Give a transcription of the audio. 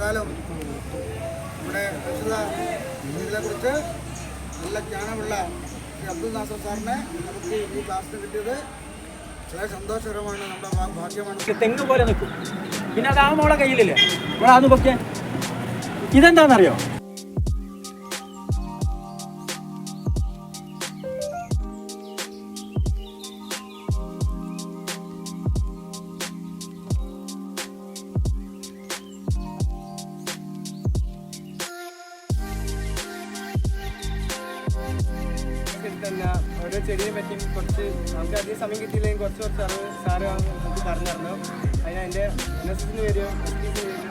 ഏതായാലും നമ്മുടെ പ്രസ്തുത ഇതിനെക്കുറിച്ച് നല്ല ജ്ഞാനമുള്ള അബ്ദുൽ നാസർ സാറിനെ നമുക്ക് ഈ ക്ലാസ്സിന് കിട്ടിയത് വളരെ സന്തോഷകരമാണ് നമ്മുടെ ഭാഗ്യമാണ്. തെങ്ങ് പോലെ നിൽക്കും. പിന്നെ അത് ആ മോളെ കയ്യിലില്ലേ? ഇവിടെ ആന്ന് പൊക്കെ ഇതെന്താണെന്നറിയോ? തന്നെ ഓരോ ചെടിയെ പറ്റിയും കുറച്ച് നമുക്ക് അധികം സമയം കിട്ടിയില്ലെങ്കിൽ കുറച്ച് കുറച്ച് അറിവ് സാറ് നമുക്ക് പറഞ്ഞു തരണം. അതിന് എന്റെ എൻ എസ് എസിന് വരും എസ് പി സിന്